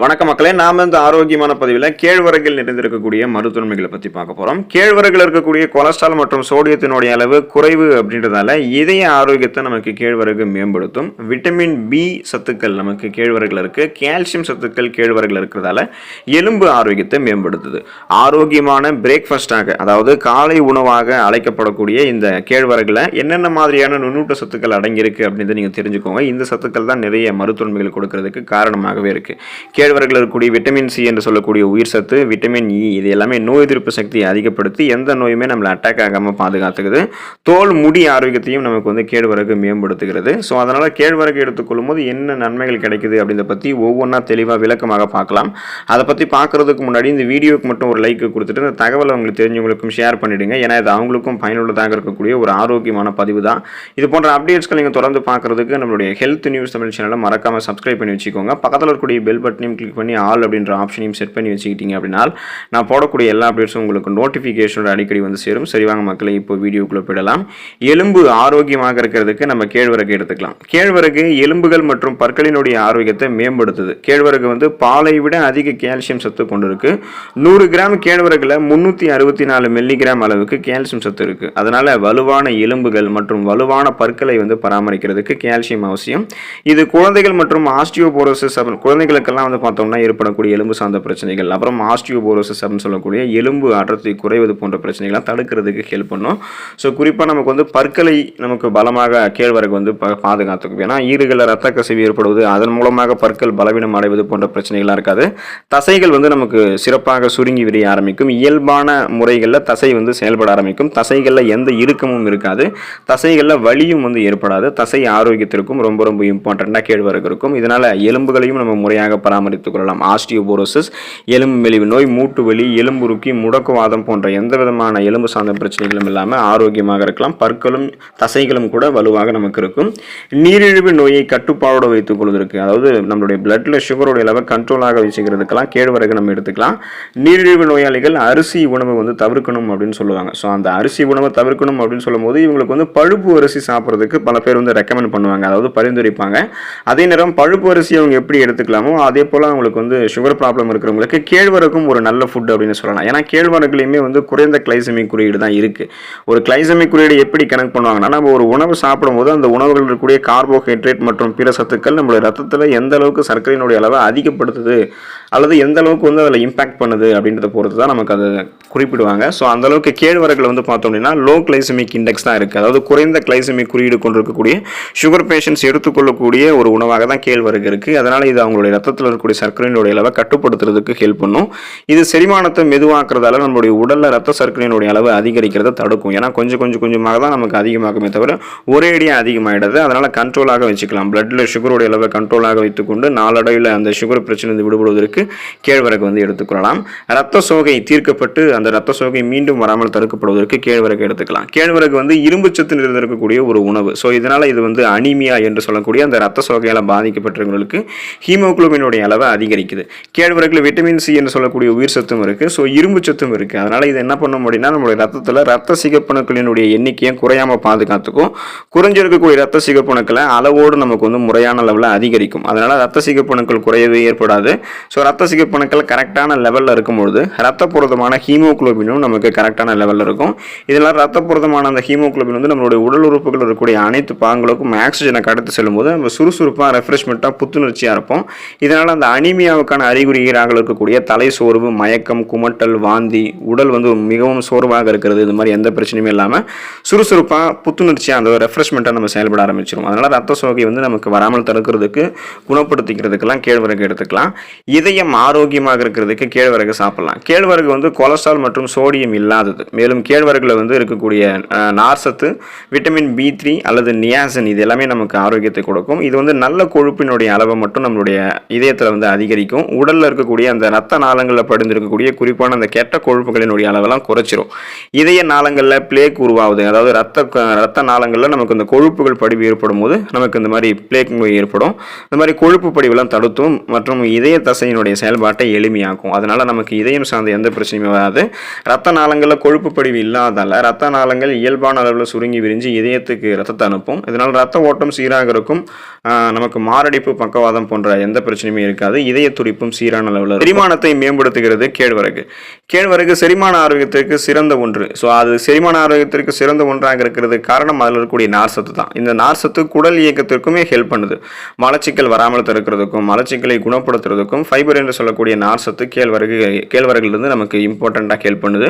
வணக்க மக்களே நாம் இந்த ஆரோக்கியமான பதிவில் கேழ்வரகில் நிறைந்திருக்கக்கூடிய மருத்துவமைகளை பற்றி பார்க்க போகிறோம் கேழ்வரகில் இருக்கக்கூடிய கொலஸ்ட்ரால் மற்றும் சோடியத்தினுடைய அளவு குறைவு அப்படின்றதால இதய ஆரோக்கியத்தை நமக்கு கேழ்வரகு மேம்படுத்தும். விட்டமின் பி சத்துக்கள் நமக்கு கேழ்வரகில் இருக்குது கால்சியம் சத்துக்கள் கேழ்வரகில் இருக்கிறதால எலும்பு ஆரோக்கியத்தை மேம்படுத்துது. ஆரோக்கியமான பிரேக்ஃபாஸ்டாக அதாவது காலை உணவாக அழைக்கப்படக்கூடிய இந்த கேழ்வரகில் என்னென்ன மாதிரியான நுண்ணூட்ட சத்துக்கள் அடங்கியிருக்கு அப்படின்றத நீங்கள் தெரிஞ்சுக்கோங்க. இந்த சத்துக்கள் தான் நிறைய மருத்துவமைகள் கொடுக்கறதுக்கு காரணமாகவே இருக்குது கேழ்வரகில் இருக்கக்கூடிய விட்டமின் சி என்று சொல்லக்கூடிய உயிர் சத்து விட்டமின் இ e இது எல்லாமே நோய் எதிர்ப்பு சக்தியை அதிகப்படுத்தி எந்த நோயுமே நம்மளை அட்டாக் ஆகாமல் பாதுகாத்துக்குது. தோல் முடி ஆரோக்கியத்தையும் நமக்கு வந்து கேழ்வரகு மேம்படுத்துகிறது. ஸோ அதனால் கேழ்வரகு எடுத்துக்கொள்ளும் போது என்ன நன்மைகள் கிடைக்குது அப்படின்றத பற்றி ஒவ்வொன்றா தெளிவாக விளக்கமாக பார்க்கலாம். அதை பற்றி பார்க்குறதுக்கு முன்னாடி இந்த வீடியோக்கு மட்டும் ஒரு லைக் கொடுத்துட்டு இந்த தகவலை உங்களுக்கு தெரிஞ்சவங்களுக்கும் ஷேர் பண்ணிவிடுங்க ஏன்னா இது அவங்களுக்கும் பயனுள்ளதாக இருக்கக்கூடிய ஒரு ஆரோக்கியமான பதிவு தான். இது போன்ற அப்டேட்ஸ்கள் நீங்கள் தொடர்ந்து பார்க்குறதுக்கு நம்மளுடைய ஹெல்த் நியூஸ் தமிழ் சேனலை மறக்காமல் சப்ஸ்கிரைப் பண்ணி வச்சுக்கோங்க. பக்கத்தில் இருக்கக்கூடிய பெல் பட்டனையும் கிளிக் பண்ணி ஆல் அப்படின்ற ஆப்ஷனையும் செட் பண்ணி வச்சுக்கிட்டீங்க அப்படின்னா நான் போடக்கூடிய எல்லா அப்டேட்ஸும் உங்களுக்கு நோட்டிஃபிகேஷனோட அடிக்கடி வந்து சேரும். சரி வாங்க மக்களை இப்போ வீடியோக்குள்ளே போயிடலாம். எலும்பு ஆரோக்கியமாக இருக்கிறதுக்கு நம்ம கேழ்வரகு எடுத்துக்கலாம். கேழ்வரகு எலும்புகள் மற்றும் பற்களினுடைய ஆரோக்கியத்தை மேம்படுத்துது. கேழ்வரகு வந்து பாலை விட அதிக கால்சியம் சத்து கொண்டு இருக்கு நூறு கிராம் கேழ்வரகுல முந்நூற்றி அறுபத்தி நாலு மில்லிகிராம் அளவுக்கு கால்சியம் சத்து இருக்கு. அதனால வலுவான எலும்புகள் மற்றும் வலுவான பற்களை வந்து பராமரிக்கிறதுக்கு கால்சியம் அவசியம். இது குழந்தைகள் மற்றும் ஆஸ்டியோபோரோசிஸ் குழந்தைகளுக்கெல்லாம் வந்து பார்த்தோம்னா ஏற்படக்கூடிய எலும்பு சார்ந்த பிரச்சனைகள் அப்புறம் ஆஸ்டியோபோரோசஸ் அப்படின்னு சொல்லக்கூடிய எலும்பு அடர்த்தி குறைவது போன்ற பிரச்சனைகள்லாம் தடுக்கிறதுக்கு ஹெல்ப் பண்ணும். ஸோ குறிப்பாக நமக்கு வந்து பற்களை நமக்கு பலமாக கேழ்வரகு வந்து பாதுகாத்துக்கும். ஏன்னா ஈறுகளில் ரத்த கசிவு ஏற்படுவது அதன் மூலமாக பற்கள் பலவீனம் அடைவது போன்ற பிரச்சனைகள்லாம் இருக்காது. தசைகள் வந்து நமக்கு சிறப்பாக சுருங்கி விரிய ஆரம்பிக்கும். இயல்பான முறைகளில் தசை வந்து செயல்பட ஆரம்பிக்கும். தசைகளில் எந்த இறுக்கமும் இருக்காது. தசைகளில் வலியும் வந்து ஏற்படாது. தசை ஆரோக்கியத்திற்கும் ரொம்ப ரொம்ப இம்பார்ட்டண்ட்டாக கேழ்வரகு இருக்கும். இதனால் எலும்புகளையும் நம்ம முறையாக பராமரித்துக் கொள்ளலாம். ஆஸ்டியோபோரோசிஸ் எலும்பு மெலிவு நோய் மூட்டு வலி எலும்புருக்கி முடக்குவாதம் போன்ற எந்த விதமான எலும்பு சார்ந்த பிரச்சனைகளும் இல்லாமல் ஆரோக்கியமாக இருக்கலாம். பற்களும் தசைகளும் கூட வலுவாக நமக்கு இருக்கும். நீரிழிவு நோயை கட்டுப்பாடோடு வைத்துக் கொள்வதற்கு அதாவது நம்மளுடைய பிளட்ல சுகரோட அளவை கண்ட்ரோலாக வச்சுக்கிறதுக்கெல்லாம் கேழ்வரகு நம்ம எடுத்துக்கலாம். நீரிழிவு நோயாளிகள் அரிசி உணவை வந்து தவிர்க்கணும் அப்படின்னு சொல்லுவாங்க. ஸோ அந்த அரிசி உணவை தவிர்க்கணும் அப்படின்னு சொல்லும்போது இவங்களுக்கு வந்து பழுப்பு அரிசி சாப்பிட்றதுக்கு பல பேர் வந்து ரெக்கமெண்ட் பண்ணுவாங்க. அதாவது பரிந்துரைப்பாங்க. அதே நேரம் பழுப்பு அரிசி அவங்க எப்படி எடுத்துக்கலாமோ அதே போல் அவங்களுக்கு வந்து சுகர் ப்ராப்ளம் இருக்கிறவங்களுக்கு கேழ்வரகும் ஒரு நல்ல ஃபுட் அப்படின்னு சொல்லலாம். ஏன்னா கேழ்வரகுலையுமே வந்து குறைந்த கிளைசமிக் குறியீடு தான் இருக்குது ஒரு கிளைசமிக் குறியீடு எப்படி கணக்கு பண்ணுவாங்கன்னா நம்ம ஒரு உணவு சாப்பிடும்போது அந்த உணவுகள் இருக்கக்கூடிய கார்போஹைட்ரேட் மற்றும் பிற சத்துக்கள் நம்மளுடைய ரத்தத்தில் எந்த அளவுக்கு சர்க்கரையினுடைய அளவை அதிகப்படுத்துது அல்லது எந்த அளவுக்கு வந்து அதில் இம்பாக்ட் பண்ணுது அப்படின்றத பொறுத்து தான் நமக்கு அதை குறிப்பிடுவாங்க. ஸோ அந்த அளவுக்கு வந்து பார்த்தோம் அப்படின்னா லோ கிளைசமிக் இண்டெக்ஸ் தான் இருக்குது அதாவது குறைந்த கிளைசமிக் குறியீடு கொண்டிருக்கக்கூடிய சுகர் பேஷண்ட்ஸ் எடுத்துக்கொள்ளக்கூடிய ஒரு உணவாக தான் கேழ்வரகு இருக்குது அதனால் இது அவங்களுடைய ரத்தத்தில் இருக்கக்கூடிய சர்க்கரையினுடைய அளவை கட்டுப்படுத்துறதுக்கு ஹெல்ப் பண்ணும். இது செரிமானத்தை மெதுவாக்குறதால நம்மளுடைய உடலில் ரத்த சர்க்கரையினுடைய அளவு அதிகரிக்கிறத தடுக்கும். ஏன்னா கொஞ்சம் கொஞ்சம் கொஞ்சமாக தான் நமக்கு அதிகமாகுமே தவிர ஒரே அடியாக அதிகமாகிடுது அதனால் கண்ட்ரோலாக வச்சுக்கலாம். பிளட்டில் சுகருடைய அளவை கண்ட்ரோலாக வைத்துக்கொண்டு நாளடைவில் அந்த சுகர் பிரச்சனை விடுபடுவதற்கு கேழ்வரகு வந்து எடுத்துக்கொள்ளலாம். ரத்த சோகை தீர்க்கப்பட்டு அந்த ரத்த சோகை மீண்டும் வராமல் தடுக்கப்படுவதற்கு கேழ்வரகு எடுத்துக்கலாம். கேழ்வரகு வந்து இரும்பு சத்து நிறைந்திருக்கக்கூடிய ஒரு உணவு. ஸோ இதனால் இது வந்து அனிமியா என்று சொல்லக்கூடிய அந்த ரத்த சோகையால் பாதிக்கப்பட்டவர்களுக்கு ஹீமோகுளோபினுடைய அளவை அதிகரிக்குது. கேழ்வரகுல விட்டமின் சி என்று சொல்லக்கூடிய உயிர் சத்தும் இருக்குது ஸோ இரும்பு சத்தும் இருக்குது அதனால் இது என்ன பண்ணும் அப்படின்னா நம்மளுடைய ரத்தத்தில் ரத்த சிகப்பணுக்களினுடைய எண்ணிக்கையை குறையாமல் பாதுகாத்துக்கும் குறைஞ்சிருக்கக்கூடிய ரத்த சிகப்பணுக்களை அளவோடு நமக்கு வந்து முறையான அளவில் அதிகரிக்கும். அதனால் ரத்த சிகப்பணுக்கள் குறையவே ஏற்படாது. ஸோ ரத்த சிகப்பணுக்கள் கரெக்டான லெவலில் இருக்கும்பொழுது ரத்த ஹீமோக்ளோபினும் ஹீமோகுளோபினும் நமக்கு கரெக்டான லெவலில் இருக்கும். இதெல்லாம் ரத்த அந்த ஹீமோகுளோபின் வந்து நம்மளுடைய உடல் உறுப்புகள் இருக்கக்கூடிய அனைத்து பாகங்களுக்கும் ஆக்சிஜனை கடத்து செல்லும்போது நம்ம சுறுசுறுப்பாக ரெஃப்ரெஷ்மெண்ட்டாக புத்துணர்ச்சியாக இருப்போம். இதனால் அந்த அனிமியாவுக்கான அறிகுறிகளாக இருக்கக்கூடிய தலை சோர்வு மயக்கம் குமட்டல் வாந்தி உடல் வந்து மிகவும் சோர்வாக இருக்கிறது. இது மாதிரி எந்த பிரச்சனையுமே இல்லாமல் சுறுசுறுப்பாக புத்துணர்ச்சியாக அந்த ரெஃப்ரெஷ்மெண்ட்டாக நம்ம செயல்பட ஆரம்பிச்சிடும் அதனால் ரத்த சோகை வந்து நமக்கு வராமல் தடுக்கிறதுக்கு குணப்படுத்திக்கிறதுக்கெல்லாம் கேழ்வரகு எடுத்துக்கலாம். இதயம் ஆரோக்கியமாக இருக்கிறதுக்கு கேழ்வரகு சாப்பிடலாம். கேழ்வரகு வந்து கொலஸ்ட்ரால் மற்றும் சோடியம் இல்லாதது. மேலும் கேழ்வரகுல வந்து இருக்கக்கூடிய நார்சத்து விட்டமின் பி த்ரீ அல்லது நியாசன் இது எல்லாமே நமக்கு ஆரோக்கியத்தை கொடுக்கும். இது வந்து நல்ல கொழுப்பினுடைய அளவை மட்டும் நம்மளுடைய இதயத்தில் வந்து அதிகரிக்கும். உடலில் இருக்கக்கூடிய அந்த ரத்த நாளங்களில் படிந்திருக்கக்கூடிய குறிப்பான அந்த கெட்ட கொழுப்புகளினுடைய அளவெல்லாம் குறைச்சிரும். இதய நாளங்களில் பிளேக் உருவாகுது. அதாவது ரத்த ரத்த நாளங்களில் நமக்கு இந்த கொழுப்புகள் படிவு ஏற்படும் போது நமக்கு இந்த மாதிரி பிளேக் நோய் ஏற்படும். இந்த மாதிரி கொழுப்பு படிவெல்லாம் தடுத்தும் மற்றும் இதய தசையினுடைய நம்மளுடைய செயல்பாட்டை எளிமையாக்கும். அதனால் நமக்கு இதயம் சார்ந்த எந்த பிரச்சனையும் வராது. ரத்த நாளங்களில் கொழுப்பு படிவு இல்லாதால் ரத்த நாளங்கள் இயல்பான அளவில் சுருங்கி விரிஞ்சு இதயத்துக்கு ரத்தத்தை அனுப்பும். இதனால் ரத்த ஓட்டம் சீராக இருக்கும். நமக்கு மாரடைப்பு பக்கவாதம் போன்ற எந்த பிரச்சனையுமே இருக்காது. இதய துடிப்பும் சீரான அளவில் செரிமானத்தை மேம்படுத்துகிறது கேழ்வரகு. கேழ்வரகு செரிமான ஆரோக்கியத்திற்கு சிறந்த ஒன்று. ஸோ அது செரிமான ஆரோக்கியத்திற்கு சிறந்த ஒன்றாக இருக்கிறது காரணம் அதில் இருக்கக்கூடிய நார்சத்து தான். இந்த நார்சத்து குடல் இயக்கத்திற்குமே ஹெல்ப் பண்ணுது. மலச்சிக்கல் வராமல் தடுக்கிறதுக்கும் மலச்சிக்கலை குணப்படுத்துறதுக்கும் ஃபைபர் என்று சொல்லக்கூடிய நார்சத்து கேழ்வரகு கேழ்வரகுலேருந்து நமக்கு இம்பார்ட்டண்ட்டாக ஹெல்ப் பண்ணுது.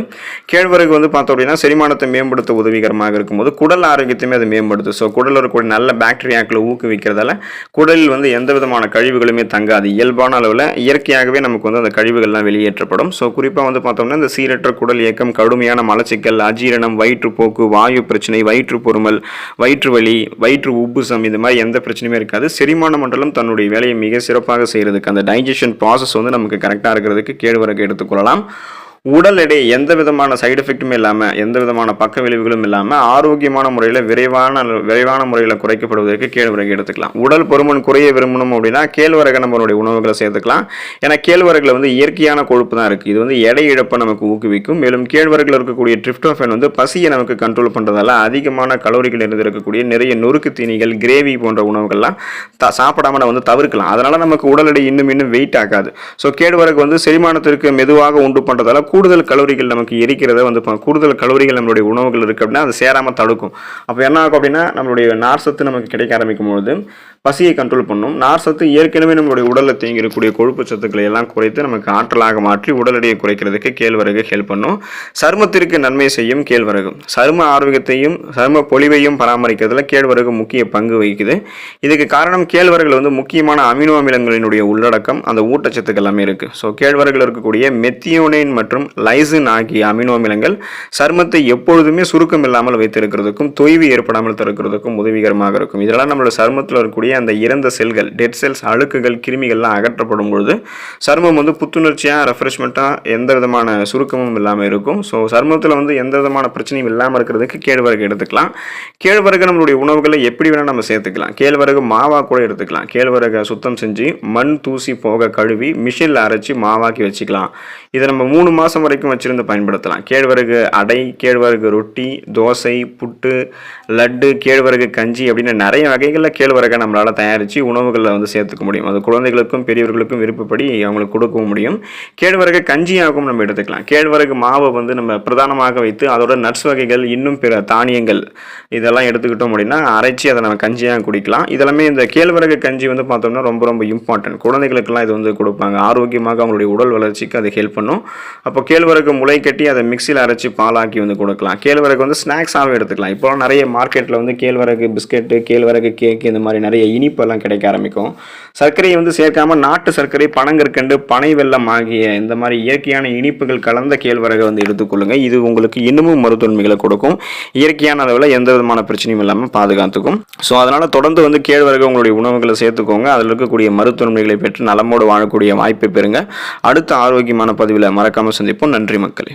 கேழ்வரகு வந்து பார்த்தோம் அப்படின்னா செரிமானத்தை மேம்படுத்த உதவிகரமாக இருக்கும்போது குடல் ஆரோக்கியத்தையுமே அது மேம்படுத்து ஸோ குடல் இருக்கக்கூடிய நல்ல பாக்டீரியாக்களை ஊக்குவிக்கிறதால குடலில் வந்து எந்த விதமான கழிவுகளுமே தங்காது. இயல்பான அளவில் இயற்கையாகவே நமக்கு வந்து அந்த கழிவுகள்லாம் வெளியேற்றப்படும். ஸோ குறிப்பாக வந்து பார்த்தோம்னா இந்த சீரற்ற குடல் இயக்கம் கடுமையான மலச்சிக்கல் அஜீரணம் வயிற்றுப்போக்கு வாயு பிரச்சனை வயிற்று பொறுமல் வயிற்று வலி வயிற்று உப்புசம் இந்த மாதிரி எந்த பிரச்சனையுமே இருக்காது. செரிமான மண்டலம் தன்னுடைய வேலையை மிக சிறப்பாக செய்கிறதுக்கு அந்த டைஜஷன் ப்ராசஸ் வந்து நமக்கு கரெக்டாக இருக்கிறதுக்கு கேழ்வரகு எடுத்துக்கொள்ளலாம். உடல் எடை எந்த விதமான சைடு எஃபெக்ட்டுமே இல்லாமல் எந்த விதமான பக்க விளைவுகளும் இல்லாமல் ஆரோக்கியமான முறையில் விரைவான விரைவான முறையில் குறைக்கப்படுவதற்கு கேழ்வரகு எடுத்துக்கலாம். உடல் பருமன் குறைய விரும்பணும் அப்படின்னா கேழ்வரகை நம்மளுடைய உணவுகளை சேர்த்துக்கலாம். ஏன்னா கேழ்வரகுல வந்து இயற்கையான கொழுப்பு தான் இருக்குது இது வந்து எடை இழப்பை நமக்கு ஊக்குவிக்கும். மேலும் கேழ்வரகில் இருக்கக்கூடிய ட்ரிப்டோஃபன் வந்து பசியை நமக்கு கண்ட்ரோல் பண்ணுறதால அதிகமான கலோரிகள் இருந்து இருக்கக்கூடிய நிறைய நொறுக்கு தீனிகள் கிரேவி போன்ற உணவுகள்லாம் த சாப்பிடாம நம்ம வந்து தவிர்க்கலாம். அதனால் நமக்கு உடல் எடை இன்னும் இன்னும் வெயிட் ஆகாது. ஸோ கேழ்வரகு வந்து செரிமானத்திற்கு மெதுவாக உண்டு பண்ணுறதால கூடுதல் கலோரிகள் நமக்கு எரிக்கிறத வந்து கூடுதல் கலோரிகள் நம்மளுடைய உணவுகள் இருக்குது அப்படின்னா அது சேராமல் தடுக்கும். அப்போ என்ன ஆகும் அப்படின்னா நம்மளுடைய நார்சத்து நமக்கு கிடைக்க ஆரம்பிக்கும் பொழுது பசியை கண்ட்ரோல் பண்ணும். நார் சத்து ஏற்கனவே நம்மளுடைய உடலில் தேங்கி இருக்கக்கூடிய கொழுப்பு சத்துக்களை எல்லாம் குறைத்து நமக்கு ஆற்றலாக மாற்றி உடல் எடையை குறைக்கிறதுக்கு கேழ்வரகு ஹெல்ப் பண்ணும். சருமத்திற்கு நன்மை செய்யும் கேழ்வரகு. சரும ஆரோக்கியத்தையும் சரும பொலிவையும் பராமரிக்கிறதுல கேழ்வரகு முக்கிய பங்கு வகிக்குது. இதுக்கு காரணம் கேழ்வரகுல வந்து முக்கியமான அமினோ அமிலங்களினுடைய உள்ளடக்கம் அந்த ஊட்டச்சத்துக்கள் எல்லாமே இருக்குது ஸோ கேழ்வரகுல இருக்கக்கூடிய மெத்தியோனைன் மற்றும் லைசின் ஆகிய அமினோ அமிலங்கள் சருமத்தை எப்பொழுதுமே சுருக்கம் இல்லாமல் வைத்திருக்கிறதுக்கும் தொய்வு ஏற்படாமல் தடுக்கிறதுக்கும் உதவிகரமாக இருக்கும். இதெல்லாம் நம்மளோட சருமத்தில் இருக்கக்கூடிய அந்த இறந்த செல்கள் டெட் செல்ஸ் அழுக்குகள் கிருமிகள்லாம் அகற்றப்படும் பொழுது சருமம் வந்து புத்துணர்ச்சியாக ரெஃப்ரெஷ்மெண்ட்டாக எந்த விதமான சுருக்கமும் இல்லாமல் இருக்கும். ஸோ சருமத்தில் வந்து எந்த விதமான பிரச்சனையும் இல்லாமல் இருக்கிறதுக்கு கேழ்வரகு எடுத்துக்கலாம். கேழ்வரகு நம்மளுடைய உணவுகளை எப்படி வேணால் நம்ம சேர்த்துக்கலாம். கேழ்வரகு மாவாக கூட எடுத்துக்கலாம். கேழ்வரகை சுத்தம் செஞ்சு மண் தூசி போக கழுவி மிஷினில் அரைச்சி மாவாக்கி வச்சுக்கலாம். இதை நம்ம மூணு மாதம் வரைக்கும் வச்சிருந்து பயன்படுத்தலாம். கேழ்வரகு அடை கேழ்வரகு ரொட்டி தோசை புட்டு லட்டு கேழ்வரகு கஞ்சி அப்படின்னு நிறைய வகைகளில் கேழ்வரகை நம்மளால் தயாரித்து உணவுகளில் வந்து சேர்த்துக்க முடியும். அது குழந்தைகளுக்கும் பெரியவர்களுக்கும் விருப்பப்படி அவங்களுக்கு கொடுக்கவும் முடியும். கேழ்வரகு கஞ்சியாகவும் நம்ம எடுத்துக்கலாம். கேழ்வரகு மாவை வந்து நம்ம பிரதானமாக வைத்து அதோட நட்ஸ் வகைகள் இன்னும் பிற தானியங்கள் இதெல்லாம் எடுத்துக்கிட்டோம் அப்படின்னா அரைச்சி அதை நம்ம கஞ்சியாக குடிக்கலாம். இதெல்லாமே இந்த கேழ்வரகு கஞ்சி வந்து பார்த்தோம்னா ரொம்ப ரொம்ப இம்பார்ட்டன்ட் குழந்தைகளுக்கெல்லாம் இது வந்து கொடுப்பாங்க. ஆரோக்கியமாக அவங்களுடைய உடல் வளர்ச்சிக்கு அது ஹெல்ப் பண்ணும். அப்போ கேழ்வரகு முளை கட்டி அதை மிக்சியில் அரைச்சி பாலாக்கி வந்து கொடுக்கலாம். கேழ்வரகு வந்து ஸ்நாக்ஸாகவும் எடுத்துக்கலாம். இப்போலாம் நிறைய மார்க்கெட்டில் வந்து கேழ்வரகு பிஸ்கெட்டு கேழ்வரகு கேக் இந்த மாதிரி நிறைய இனிப்பெல்லாம் கிடைக்க ஆரம்பிக்கும். சர்க்கரையை வந்து சேர்க்காமல் நாட்டு சர்க்கரை பனங்கற்கண்டு பனை வெள்ளம் ஆகிய இந்த மாதிரி இயற்கையான இனிப்புகள் கலந்த கேழ்வரகை வந்து எடுத்துக்கொள்ளுங்கள் இது உங்களுக்கு இன்னமும் மருத்துவன்மைகளை கொடுக்கும். இயற்கையான அளவில் எந்த விதமான பிரச்சனையும் இல்லாமல் பாதுகாத்துக்கும். ஸோ அதனால் தொடர்ந்து வந்து கேழ்வரகு உங்களுடைய உணவுகளை சேர்த்துக்கோங்க. அதில் இருக்கக்கூடிய மருத்துவன்மைகளை பெற்று நலமோடு வாழக்கூடிய வாய்ப்பை பெறுங்க. அடுத்த ஆரோக்கியமான பதிவில் மறக்காமல் சந்திப்போம். நன்றி மக்களே.